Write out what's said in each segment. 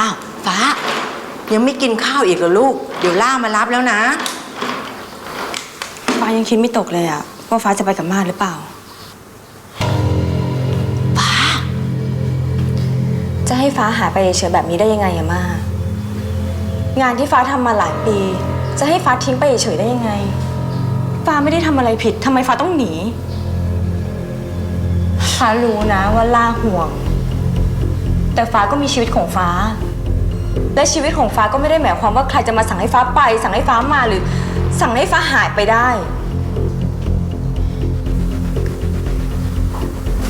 อ้าวฟ้า ยังไม่กินข้าวอีกเหรอลูก เดี๋ยวล่ามารับแล้วนะ ฟ้ายังคิดไม่ตกเลยอะว่าฟ้าจะไปกับมาดหรือเปล่า ฟ้า จะให้ฟ้าหายไปเฉยๆแบบนี้ได้ยังไงอะมา งานที่ฟ้าทำมาหลายปี จะให้ฟ้าทิ้งไปเฉยๆได้ยังไง ฟ้าไม่ได้ทำอะไรผิดทำไมฟ้าต้องหนี ฟ้ารู้นะว่าล่าห่วง แต่ฟ้าก็มีชีวิตของฟ้า และชีวิตของฟ้าก็ไม่ได้หมายความว่าใครจะมาสั่งให้ฟ้าไป สั่งให้ฟ้ามาหรือ สั่งให้ฟ้าหายไปได้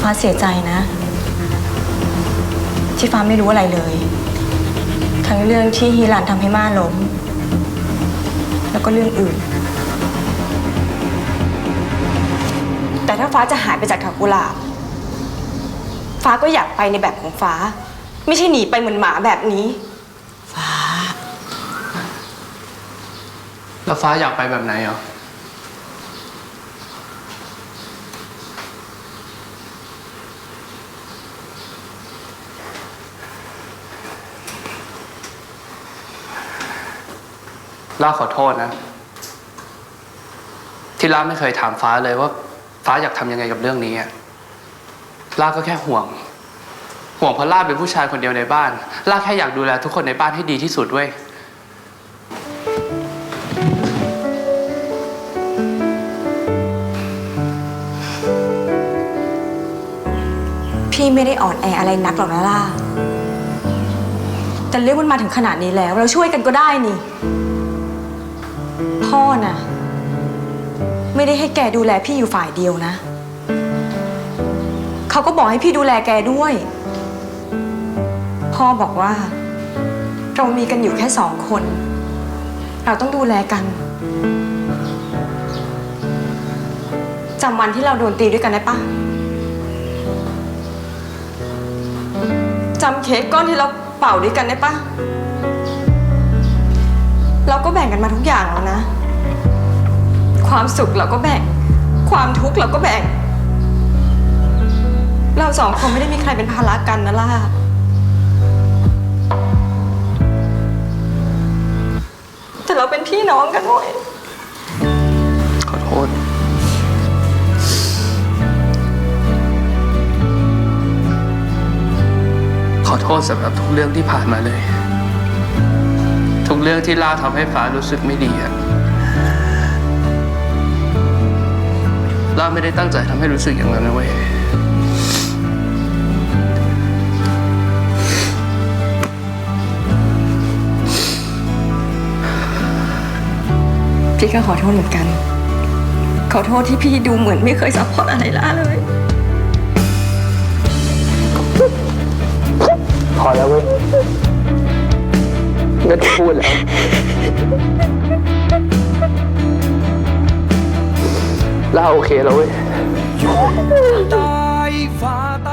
ฟ้าเสียใจนะ ที่ฟ้าไม่รู้อะไรเลย ทั้งเรื่องที่ฮีรันทำให้ม่าล้ม แล้วก็เรื่องอื่น แต่ถ้าฟ้าจะหายไปจากถักกุหลาบฟ้าก็อยากไปในแบบของฟ้า ไม่ใช่หนีไปเหมือนหมาแบบนี้ แล้วฟ้าอยากไปแบบไหนเหรอ ล่าขอโทษนะ ที่ล่าไม่เคยถามฟ้าเลยว่า ฟ้าอยากทำยังไงกับเรื่องนี้อะล่าก็แค่ห่วง ห่วงเพราะล่าเป็นผู้ชายคนเดียวในบ้าน ล่าแค่อยากดูแลทุกคนในบ้านให้ดีที่สุดเว้ย พี่ไม่ได้อ่อนแออะไรนักหรอกนะล่า แต่เรื่องมันมาถึงขนาดนี้แล้ว เราช่วยกันก็ได้นี่ พ่อน่ะ ไม่ได้ให้แกดูแลพี่อยู่ฝ่ายเดียวนะ เขาก็บอกให้พี่ดูแลแกด้วย พ่อบอกว่า เรามีกันอยู่แค่สองคน เราต้องดูแลกันจำวันที่เราโดนตีด้วยกันได้ปะ จำเค้กก้อนที่เราเป่าด้วยกันได้ปะเราก็แบ่งกันมาทุกอย่างแล้วนะ ความสุขเราก็แบ่ง ความทุกข์เราก็แบ่ง เราสองคนไม่ได้มีใครเป็นภาระกันนะล่ะ แต่เราเป็นพี่น้องกันเว้ยขอโทษ ษสำหรับทุกเรื่องที่ผ่านมาเลย ทุกเรื่องที่ล่าทำให้ฟ้ารู้สึกไม่ดีอะล่าไม่ได้ตั้งใจทำให้รู้สึกอย่างนั้นนะเว้ยพี่ก็ขอโทษเหมือนกัน ขอโทษที่พี่ดูเหมือนไม่เคยซัพพอร์ตอะไรล่าเลย อแล้วเว้ยไม่ต้องพูดแล้ว เราโอเคแล้วเว้ยตายฟ้าต